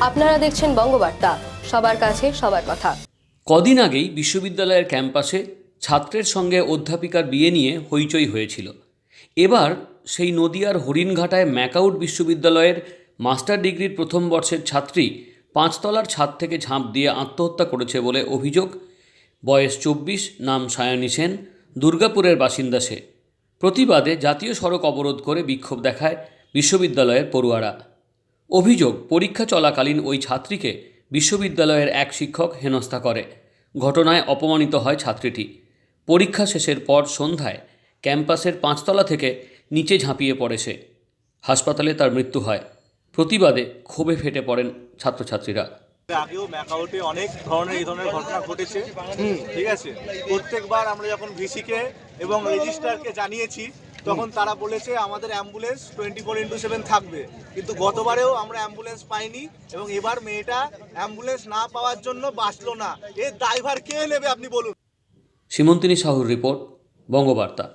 আপনারা দেখছেন বঙ্গবার্তা, সবার কাছে সবার কথা। কদিন আগেই বিশ্ববিদ্যালয়ের ক্যাম্পাসে ছাত্রের সঙ্গে অধ্যাপিকার বিয়ে নিয়ে হইচই হয়েছিল। এবার সেই নদিয়ার হরিণঘাটায় ম্যাকাউট বিশ্ববিদ্যালয়ের মাস্টার ডিগ্রির প্রথম বর্ষের ছাত্রী পাঁচতলার ছাদ থেকে ঝাঁপ দিয়ে আত্মহত্যা করেছে বলে অভিযোগ। বয়স চব্বিশ, নাম সায়নী সেন, দুর্গাপুরের বাসিন্দা সে। প্রতিবাদে জাতীয় সড়ক অবরোধ করে বিক্ষোভ দেখায় বিশ্ববিদ্যালয়ের পড়ুয়ারা। অভিযোগ পরীক্ষা চলাকালীন ওই ছাত্রীকে বিশ্ববিদ্যালয়ের এক শিক্ষক হেনস্থা করে। ঘটনায় অপমানিত হয় ছাত্রীটি। পরীক্ষা শেষের পর সন্ধ্যায় ক্যাম্পাসের পাঁচতলা থেকে নিচে ঝাঁপিয়ে পড়ে সে। হাসপাতালে তার মৃত্যু হয়। প্রতিবাদে ক্ষোভে ফেটে পড়েন ছাত্রছাত্রীরা। আগেও ম্যাকাউটে অনেক ধরনের এই ধরনের ঘটনা ঘটেছে। ঠিক আছে? প্রত্যেকবার আমরা যখন ভিসিকে এবং রেজিস্ট্রারকে জানিয়েছি তখন তারা বলেছে, আমাদের ambulance twenty four into seven থাকবে। কিন্তু গতবারেও আমরা অ্যাম্বুলেন্স পাইনি এবং এবার মেয়েটা অ্যাম্বুলেন্স না পাওয়ার জন্য বাঁচলো না। এর ড্রাইভার কে নেবে আপনি বলুন? সীমন্তিনী সাহুর রিপোর্ট, বঙ্গবার্তা।